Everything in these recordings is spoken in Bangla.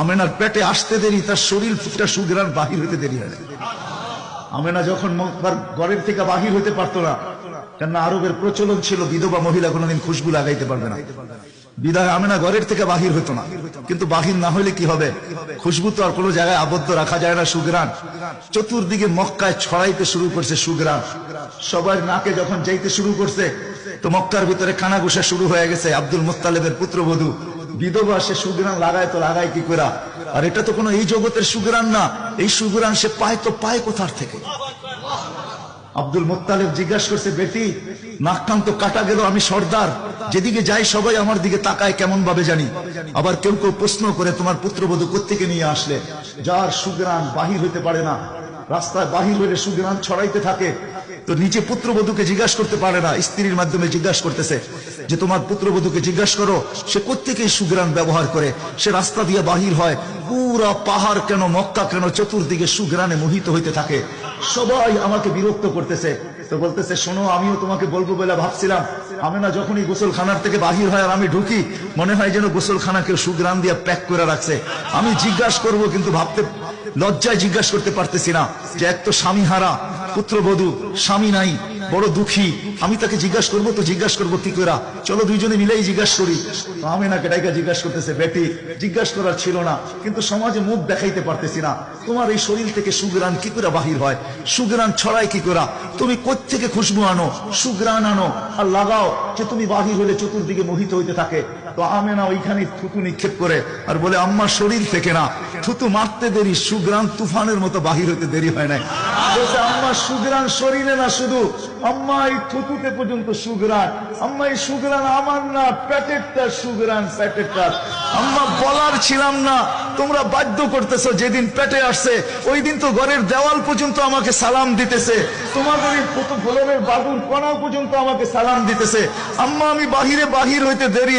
আমেনার পেটে আসতে দেরি, তার শরীর ফুটটা সুগ্রাণ বাহির হইতে দেরি হয় আমেনা যখন ঘরের থেকে বাহির হইতে পারতো না, কেননা আরবের প্রচলন ছিল, বিধবা মহিলা কোনোদিন খুশবু লাগাইতে পারবে না। বিদায় আমেনা ঘরের থেকে বাহির হইতো না। কিন্তু বাহির না হলে কি হবে? খুশবু তো আর কোনো জায়গায় আবদ্ধ রাখা যায় না সুগ্রান। চতুর্দিকে মক্কায় ছড়াইতে শুরু করছে সুগ্রাণ সবার নাকে যখন যাইতে শুরু করছে, তো মক্কার ভিতরে কানাঘুষা শুরু হয়ে গেছে। আব্দুল মুত্তালেবের পুত্রবধূ বিধবা সে সুগ্রাণ লাগায় তো লাগায় কি করে আর এটা তো কোনো এই জগতের সুগ্রাণ না। এই সুগ্রাণ সে পায় তো পায় কোথার থেকে? আব্দুল মোত্তালেব জিজ্ঞাসা করছে, বেটি, নাক কান তো কাটা গেল, আমি সর্দার। যেদিকে যাই সবাই আমার দিকে তাকায় কেমন ভাবে জানি। আবার কেউ কেউ প্রশ্ন করে, তোমার পুত্রবধূ কোত্থেকে নিয়ে আসলে? যার সুগ্রাণ বাহির হইতে পারে না। রাস্তায় বাহির হইলে সুগ্রাণ ছড়াইতে থাকে। তো নিজে পুত্রবধূকে জিজ্ঞাসা করতে পারে না, স্ত্রীর মাধ্যমে জিজ্ঞাসা করতেছে যে, তোমার পুত্রবধূকে জিজ্ঞাসা করো, সে এই সুগ্রাণ ব্যবহার করে? সে রাস্তা দিয়ে বাহির হয়, পুরা পাহাড় কেন, মক্কা কেন, চতুর্দিকে সুগ্রাণে মোহিত হইতে থাকে। সবাই আমাকে বিরক্ত করতেছে। তো বলতেছে, শোনো, আমিও তোমাকে বলব বলে ভাবছিলাম। আমি না যখনই গোসলখানার থেকে বাহির হয় আর আমি ঢুকি, মনে হয় যেন গোসলখানা কেউ সুগ্রাম দিয়ে প্যাক করে রাখছে। আমি জিজ্ঞাসা করব কিন্তু ভাবতে লজ্জায় জিজ্ঞাসা করতে পারতেছি না যে এক তো স্বামী হারা পুত্রবধূ স্বামী নাই। বড় দুঃখী। আমি তাকে জিজ্ঞাসা করব, তো জিজ্ঞাসা করব কি করে চলো দুইজনে মিলেই জিজ্ঞাসা করি। আমি না কেটাইকা জিজ্ঞাসা করতেছে, বেটি, জিজ্ঞাসা করার ছিল না, কিন্তু সমাজে মুখ দেখাইতে পারতেছি না। তোমার এই শরীর থেকে সুগ্রাণ কি করে বাহির হয়? সুগ্রাণ ছড়ায় কি করে তুমি থেকে খুশবু আনো? সুগ্রাণ আনো আর লাগাও যে তুমি বাহির হলে চতুর্দিকে মোহিত হইতে থাকে। তো আমে না ওইখানে থুতু নিক্ষেপ করে আর বলে আম্মার শরীর থেকে না। থুতু মারতে দেরি, সুগ্রাণ তুফানের মতো বাহির হইতে দেরি হয় নাই। আম্মা শরীরে না শুধু আম্মা এই থুতুতে পর্যন্ত সুগ্রাণ আম্মা এই সুগ্রাণ আমার না প্যাটেরটা সুগ্রাণ প্যাটেরটা আম্মা, বলার ছিলাম না, তোমরা বাধ্য করতেছো যেদিন পেটে আসছে ওই দিন তো ঘরের দেওয়াল পর্যন্ত আমাকে সালাম দিতেছে। তোমাদের এই ফটো ফলনের বাবুর কণাও পর্যন্ত আমাকে সালাম দিতেছে। আম্মা, আমি বাহিরে বাহির হইতে দেরি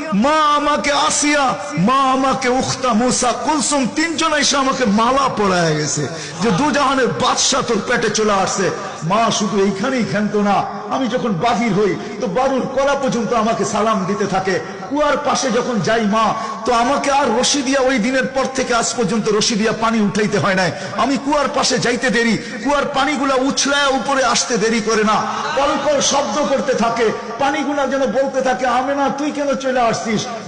মা আমাকে আসিয়া, মা আমাকে উখতা মুসা কুলসুম, তিনজন এসে আমাকে মালা পড়ায় গেছে যে দুজাহানের বাদশাহ তোর পেটে চলে আসছে। মা শুধু এইখানেই খেলতো না, আমি যখন বাহির হই, তো বারুর কলা পর্যন্ত আমাকে সালাম দিতে থাকে। কুয়ার পাশে যখন যাই মা, তো আমাকে আর রশি দিয়া ওই দিনের পর থেকে আজ পর্যন্ত রশি দিয়া পানি উঠাইতে হয় নাই। আমি কুয়ার পাশে যাইতে দেরি, কুয়ার পানিগুলা উছলায় উপরে আসতে দেরি করে না। কল কল শব্দ করতে থাকে, পানিগুলা যেন বলতে থাকে আমি না তুই কেন চলে আসছিস?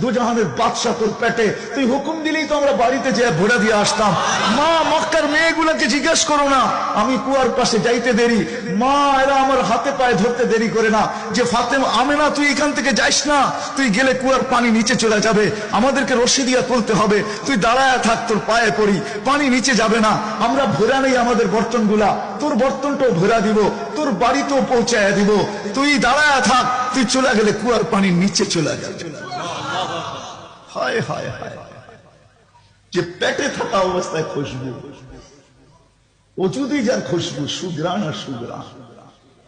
দুজাহানের বাদশাহ তোর পেটে। তুই হুকুম দিলেই তো আমরা বাড়িতে যেয়ে ভরে দিয়ে আসতাম। মা, মক্কার মেয়েগুলাকে জিজ্ঞেস করো না। আমি কুয়ার পাশে যাইতে দেরি। মা, এরা আমার হাতে পায়ে ধরতে দেরি করে না। যে ফাতেম, আমেনা, তুই এখান থেকে যাইস না। তুই গেলে কুয়ার পানি নিচে চলে যাবে। আমাদেরকে রশি দিয়া তুলতে হবে। তুই দাঁড়ায় থাক, তোর পায়ে পড়ি। পানি নিচে যাবে না। আমরা ভরা নেই আমাদের বর্তনগুলা। তোর বর্তনটাও ভরা দিব। তোর বাড়িতেও পৌঁছায় দিব। তুই দাঁড়ায় থাক, তুই চলে গেলে কুয়ার পানি নিচে চলে যাবে হায় হায় হায় যে পেটে থাকা অবস্থায় খুশবু। যদি যার খুশবু, সুগ্রাণ আর সুগ্রাণ।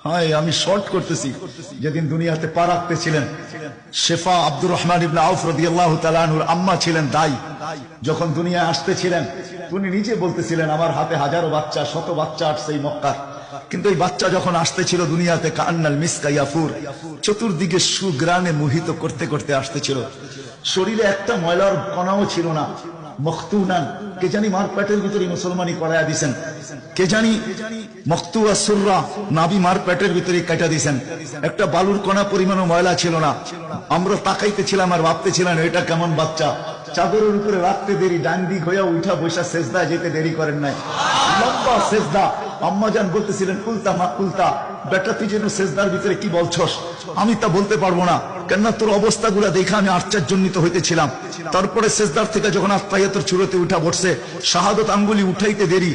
হায়, আমি শর্ট করতেছি। যেদিন দুনিয়াতে পা রাখতেছিলেন, শেফা আব্দুর রহমান ইবনে আউফ রাদিয়াল্লাহু তাআলার আম্মা ছিলেন দাই। যখন দুনিয়ায় আসতেছিলেন, উনি নিজে বলতেছিলেন, আমার হাতে হাজারো বাচ্চা, শত বাচ্চা আসছে এই মক্কার। কিন্তু এই বাচ্চা যখন আসতেছিল দুনিয়াতে কান্নাল মিসকা ইয়াফুর, চতুর্দিকে সুগ্রাণে মোহিত করতে করতে আসতেছিল। শরীরে একটা ময়লার কণাও ছিল না। চাদরের উপরে রাখতে দেরি, ডান দিক হইয়া উঠা বৈশা সেজদা যেতে দেরি করেন নাই। লম্বা সেজদা। আম্মাজান বলতেছিলেন, কুলতা মা, কুলতা, বেটা, তুই যেন সেজদার ভিতরে কি বলছস? আমি তা বলতে পারব না। কেননা তোর অবস্থাগুলা দেখে আমি আশ্চর্যজনিত হইতেছিলাম। তারপরে সেজদার থেকে যখন আত্মাইয়াতর চুরোতে উঠা বসছে শাহাদত আঙ্গুলি উঠাইতে দেরি।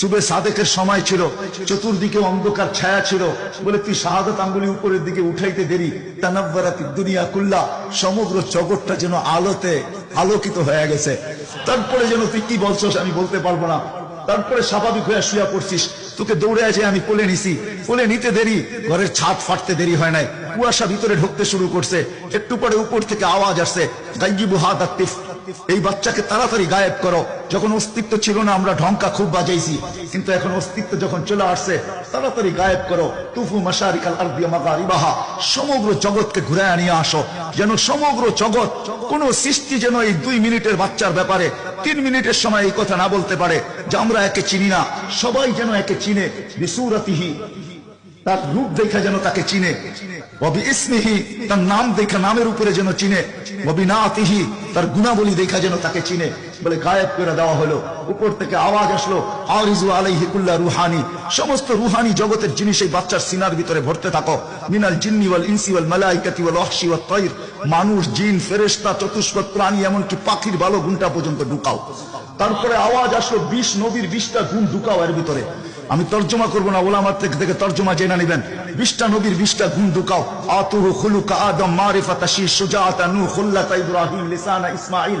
সুবে সাদেকের সময় ছিল। চতুর্দিকে অন্ধকার ছায়া ছিল। বলে, তুই শাহাদত আঙ্গুলি উপরের দিকে উঠাইতে দেরি। তানাব্বারাতি দুনিয়া কুল্লা, সমগ্র জগৎটা যেন আলোতে আলোকিত হয়ে গেছে। তারপরে যেন তুই কি বলছস আমি বলতে পারব না। তারপরে স্বাভাবিক হয়ে শুয়া পড়ছিস। তোকে দৌড়ে আছে আমি কোলে নিছি। কোলে নিতে দেরি, ঘরের ছাদ ফাটতে দেরি হয় নাই। কুয়াশা ভিতরে ঢুকতে শুরু করছে। একটু পরে উপর থেকে আওয়াজ আসছে। গাইবু হাত এই বাচ্চাকে তাড়াতাড়ি গায়েব করো। যখন অস্তিত্ব ছিল না, আমরা ঢঙ্কা খুব বাজাইছি। কিন্তু এখন অস্তিত্ব যখন চলে আসছে, তাড়াতাড়ি গায়েব করো। তুফু মাসারিকাল আরবিয়া মাগারিবাহা, সমগ্র জগৎকে ঘুরে নিয়ে আসো। যেন সমগ্র জগৎ, কোন সৃষ্টি যেন এই দুই মিনিটের বাচ্চার ব্যাপারে, তিন মিনিটের সময় এই কথা না বলতে পারে, যে আমরা একে চিনি না। সবাই যেন একে চিনে, বিসুরাতিহি। তার রূপ দেখা যেন তাকে চিনে। ববি ইসমিহি, তার নাম দেখা নামের উপরে যেন চিনে। ববি নাতিহি, তার গুণাবলী দেখা যেন তাকে চিনে। বলে গায়েব করে দেওয়া হলো। উপর থেকে আওয়াজ আসলো, আরিজু আলাইহি কুল্লা রুহানি। সমস্ত রুহানি জগতের জিনিস এই বাচ্চার সিনার ভিতরে ভরতে থাকো। মিনাল জিন্নি ওয়াল ইনসি ওয়াল মালাইকাতি ওয়াল ওয়াহশি ওয়াত তাইর। মানুষ, জিন, ফেরেশতা, চতুষ্পদ, প্রাণী, এমনকি পাখির ভালো গুণটা পর্যন্ত ঢুকাও। তারপরে আওয়াজ আসলো, বিশ নবীর বিশটা গুণ ঢুকাও এর ভিতরে। আমি তর্জমা করব না, ওলামার থেকে থেকে তর্জমা জেনে নেবেন। বিশটা নবীর বিশটা গুণ ঢুকাও। আতুরু খুলুকা আদম মারিফা শি সুজাতা নূহ খুল্লাতা ইব্রাহিম লিসানা ইসমাইল।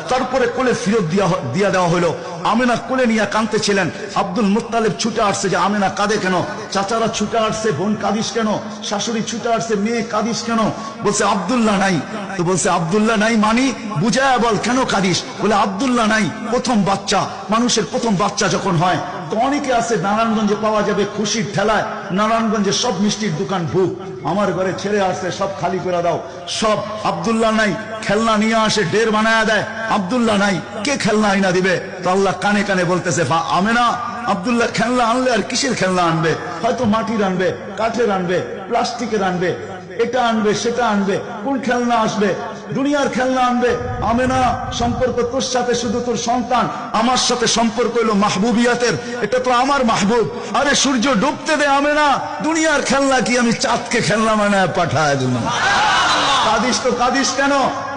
তারপরে কোলে ফিরত দিয়া দেওয়া হলো আমেনা কোলে নিয়ে কানতে ছিলেন আব্দুল মুতালেব ছুটে আসছে যে, আমেনা, কাঁদে কেন? চাচারা ছুটে আসছে, বোন, কাঁদিস কেন? শাশুড়ি ছুটে আসছে, মেয়ে, কাঁদিস কেন? বলছে, আবদুল্লাহ নাই। তো বলছে, আবদুল্লাহ নাই মানি? বুঝায় বল, কেন কাঁদিস? বলে, আবদুল্লাহ নাই, প্রথম বাচ্চা। মানুষের প্রথম বাচ্চা যখন হয় তো অনেকে আছে নারায়ণগঞ্জে পাওয়া যাবে খুশির ঠেলায়। নারায়ণগঞ্জে সব মিষ্টির দোকান ভুক। আমার ঘরে ছেড়ে আসছে, সব খালি করে দাও। সব আব্দুল্লাহ নাই, খেলনা নিয়ে আসে ডের বানায় দেয়। আব্দুল্লাহ নাই, কে খেলনা আইনা দিবে? তো আল্লাহ কানে কানে বলতেছে, "ফা আমেনা আব্দুল্লাহ খেলনা আনলে আর কিসের খেলনা আনবে? হয়তো মাটির আনবে, কাঠের আনবে, প্লাস্টিকের আনবে, এটা আনবে, সেটা আনবে, কোন খেলনা আসবে? দুনিয়ার খেলনা আনবে। আমি না সম্পর্ক তোর সাথে শুধু তোর সন্তান। আমার সাথে সম্পর্ক হলো মাহবুবিয়াতের। এটা তো আমার মাহবুব। আরে সূর্য ডুবতে দে আমি না দুনিয়ার খেলনা কি? আমি চাঁদকে খেলনা মানে পাঠায় দিল কাদিস তো কাদিস কেন?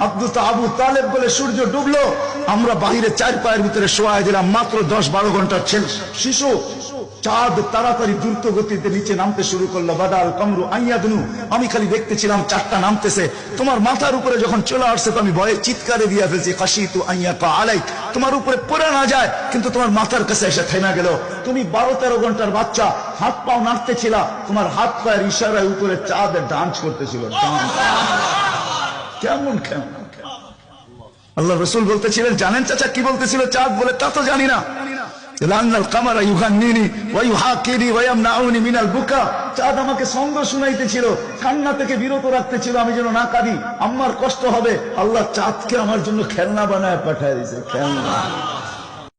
আব্দুল আবু তালেব বলে সূর্য ডুবলো। আমরা বাহিরে চার পায়ের ভিতরে শোয়া দিলাম। মাত্র দশ বারো ঘণ্টার ছেলে শিশু চাঁদ তাড়াতাড়ি দ্রুত গতিতে নিচে নামতে শুরু করল। বাদাল, কমরু আইয়াদনু আমি খালি দেখতেছিলাম চারটা নামতেছে। তোমার মাথার উপরে যখন চলে আসছে তো আমি ভয়ে চিৎকারে দিয়ে ফেলছি কাশি তু আইয়া কা আলাই। তোমার উপরে পড়ে না যায়, কিন্তু তোমার মাথার কাছে এসে থেমে গেল। তুমি বারো তেরো ঘণ্টার বাচ্চা, হাত পাও নাড়তেছিলা, তোমার হাত পায়ের ইশারায় উপরে চাঁদ ডান্স করতেছিল। কেমন কেমন। আল্লাহ রসুল বলতেছিলেন, জানেন চাচা কি বলতেছিল চাঁদ বলে তা তো জানি না। লান্নাল কামারা ইউহান্নিনি ওয়া ইউহাকিনি ওয়া ইয়ামনাউনি মিনাল বুকা চাঁদ আমাকে সঙ্গ শুনাইতেছিল কান্না থেকে বিরত রাখতেছিল আমি যেন না কাঁদি। আমার কষ্ট হবে, আল্লাহ চাঁদকে আমার জন্য খেলনা বানায় পাঠায় দিয়েছে, খেলনা।